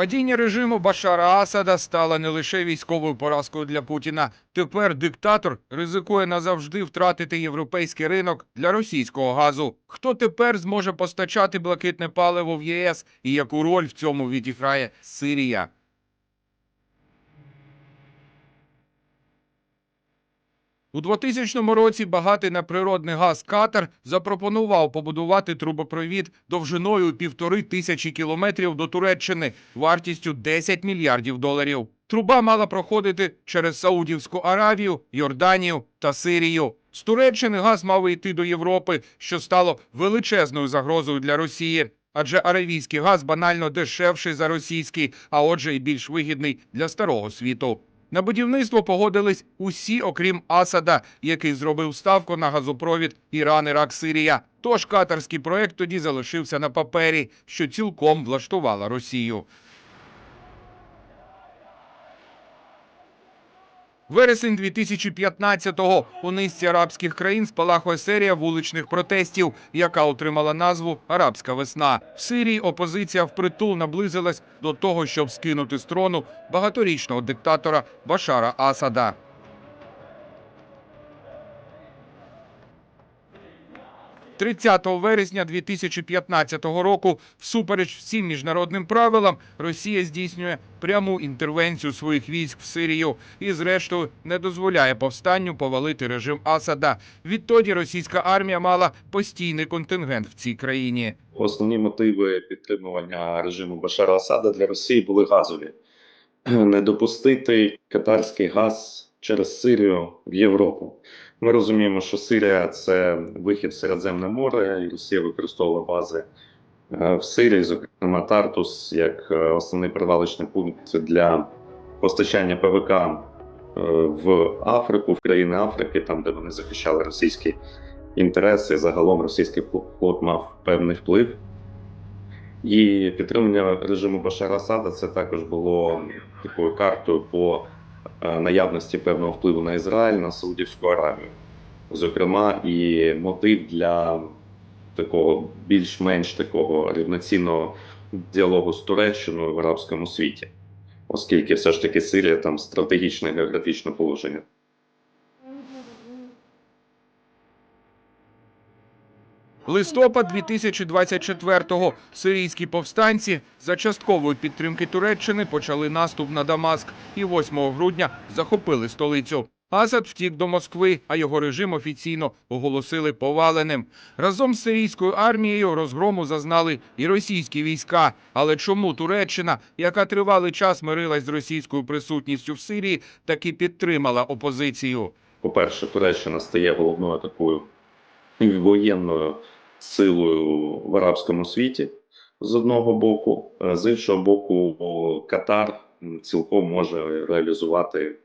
Падіння режиму Башара Асада стало не лише військовою поразкою для Путіна. Тепер диктатор ризикує назавжди втратити європейський ринок для російського газу. Хто тепер зможе постачати блакитне паливо в ЄС і яку роль в цьому відіграє Сирія? У 2000 році багатий на природний газ Катар запропонував побудувати трубопровід довжиною півтори тисячі кілометрів до Туреччини вартістю 10 мільярдів доларів. Труба мала проходити через Саудівську Аравію, Йорданію та Сирію. З Туреччини газ мав йти до Європи, що стало величезною загрозою для Росії. Адже аравійський газ банально дешевший за російський, а отже, і більш вигідний для старого світу. На будівництво погодились усі, окрім Асада, який зробив ставку на газопровід Іран, Ірак, Сирія. Тож катарський проект тоді залишився на папері, що цілком влаштувала Росію. Вересень 2015-го у низці арабських країн спалахує серія вуличних протестів, яка отримала назву Арабська весна. В Сирії опозиція впритул наблизилась до того, щоб скинути з трону багаторічного диктатора Башара Асада. – 30 вересня 2015 року, всупереч всім міжнародним правилам, Росія здійснює пряму інтервенцію своїх військ в Сирію і, зрештою, не дозволяє повстанню повалити режим Асада. Відтоді російська армія мала постійний контингент в цій країні. Основні мотиви підтримування режиму Башара Асада для Росії були газові: не допустити катарський газ через Сирію в Європу. Ми розуміємо, що Сирія це вихід в Середземне море, і Росія використовувала бази е, в Сирії, зокрема Тартус, як е, основний перевалочний пункт для постачання ПВК е, в Африку, в країни Африки, там де вони захищали російські інтереси. Загалом російський флот мав певний вплив. І підтримання режиму Башара Асада це також було такою картою по наявності певного впливу на Ізраїль, на Саудівську Аравію. Зокрема, і мотив для такого більш-менш такого рівноцінного діалогу з Туреччиною в арабському світі, оскільки все ж таки Сирія там стратегічне географічне положення. Листопад 2024-го сирійські повстанці за часткової підтримки Туреччини почали наступ на Дамаск і 8 грудня захопили столицю. Асад втік до Москви, а його режим офіційно оголосили поваленим. Разом з сирійською армією розгрому зазнали і російські війська. Але чому Туреччина, яка тривалий час мирилась з російською присутністю в Сирії, таки підтримала опозицію? По-перше, Туреччина стає головною такою воєнною силою в арабському світі з одного боку, Е, з іншого боку, Катар цілком може реалізувати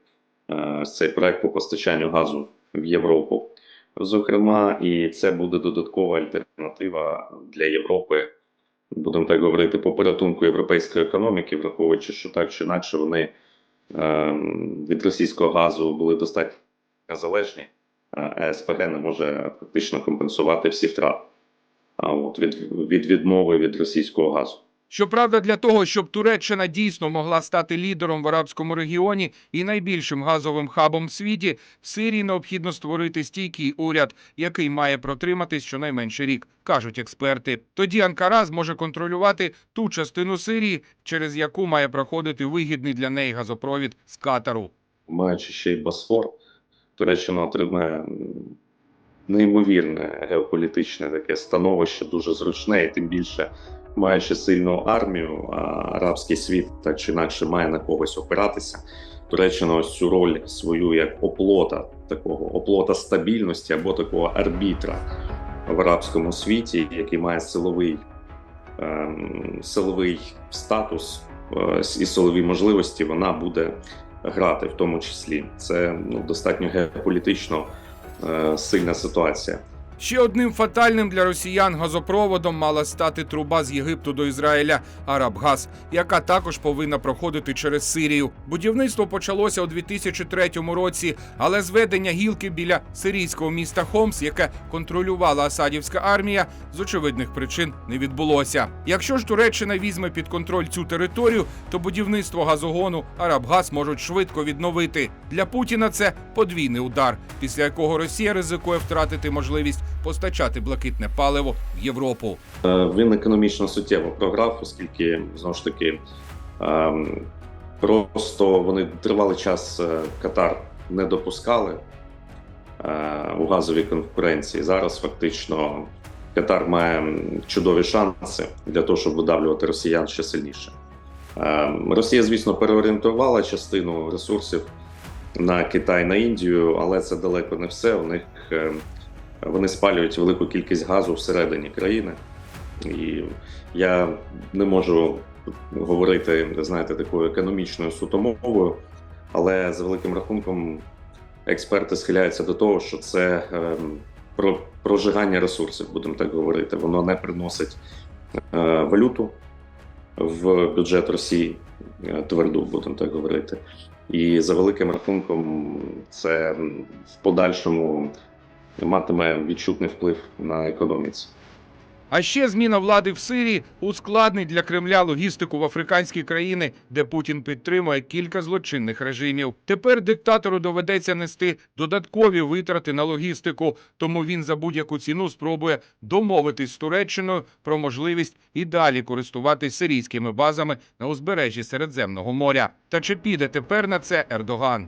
е, цей проект по постачанню газу в Європу. Зокрема, і це буде додаткова альтернатива для Європи, будемо так говорити, по порятунку європейської економіки, враховуючи, що так чи інакше вони е, від російського газу були достатньо залежні. Е, СПГ не може фактично компенсувати всі втрати от від, від відмови від російського газу. Щоправда, для того, щоб Туреччина дійсно могла стати лідером в арабському регіоні і найбільшим газовим хабом в світі, в Сирії необхідно створити стійкий уряд, який має протриматись щонайменше рік, кажуть експерти. Тоді Анкара зможе контролювати ту частину Сирії, через яку має проходити вигідний для неї газопровід з Катару. Маючи ще й Босфор, Туреччина отримає неймовірне геополітичне таке становище, дуже зручне, і тим більше маючи сильну армію, а арабський світ так чи інакше має на когось опиратися. Туреччина ось цю роль свою як оплота, такого оплота стабільності або такого арбітра в арабському світі, який має силовий, ем, силовий статус е, і силові можливості, вона буде грати в тому числі. Це ну, достатньо геополітично е, сильна ситуація. Ще одним фатальним для росіян газопроводом мала стати труба з Єгипту до Ізраїля Арабгаз, яка також повинна проходити через Сирію. Будівництво почалося у 2003 році, але зведення гілки біля сирійського міста Хомс, яке контролювала Асадівська армія, з очевидних причин не відбулося. Якщо ж Туреччина візьме під контроль цю територію, то будівництво газогону Арабгаз можуть швидко відновити. Для Путіна це подвійний удар, після якого Росія ризикує втратити можливість постачати блакитне паливо в Європу. Е, Він економічно суттєво програв, оскільки знову ж таки ем, просто вони тривалий час е, Катар не допускали е, у газовій конкуренції. Зараз фактично Катар має чудові шанси для того, щоб видавлювати росіян ще сильніше. Ем, Росія, звісно, переорієнтувала частину ресурсів на Китай, на Індію, але це далеко не все. У них е, вони спалюють велику кількість газу всередині країни. І я не можу говорити, знаєте, такою економічною сутомовою, але за великим рахунком експерти схиляються до того, що це ем, про прожигання ресурсів, будемо так говорити. Воно не приносить е, валюту в бюджет Росії, е, тверду, будемо так говорити. І за великим рахунком, це в подальшому матиме відчутний вплив на економіці. А ще зміна влади в Сирії ускладнить для Кремля логістику в африканські країни, де Путін підтримує кілька злочинних режимів. Тепер диктатору доведеться нести додаткові витрати на логістику, тому він за будь-яку ціну спробує домовитись з Туреччиною про можливість і далі користуватись сирійськими базами на узбережжі Середземного моря. Та чи піде тепер на це Ердоган?